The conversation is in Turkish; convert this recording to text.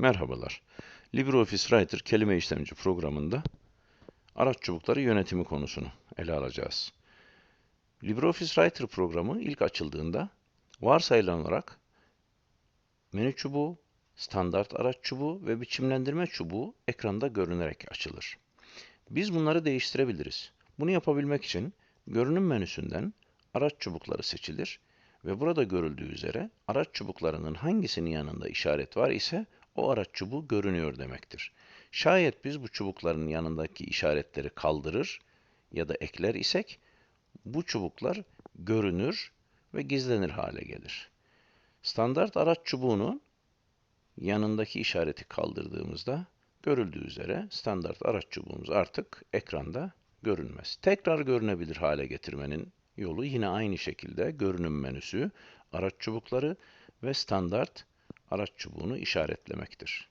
Merhabalar. LibreOffice Writer kelime işlemci programında araç çubukları yönetimi konusunu ele alacağız. LibreOffice Writer programı ilk açıldığında varsayılan olarak menü çubuğu, standart araç çubuğu ve biçimlendirme çubuğu ekranda görünerek açılır. Biz bunları değiştirebiliriz. Bunu yapabilmek için görünüm menüsünden araç çubukları seçilir ve burada görüldüğü üzere araç çubuklarının hangisinin yanında işaret var ise o araç çubuğu görünüyor demektir. Şayet biz bu çubukların yanındaki işaretleri kaldırır ya da ekler isek bu çubuklar görünür ve gizlenir hale gelir. Standart araç çubuğunun yanındaki işareti kaldırdığımızda görüldüğü üzere standart araç çubuğumuz artık ekranda görünmez. Tekrar görünebilir hale getirmenin yolu yine aynı şekilde görünüm menüsü, araç çubukları ve standart araç çubuğunu işaretlemektir.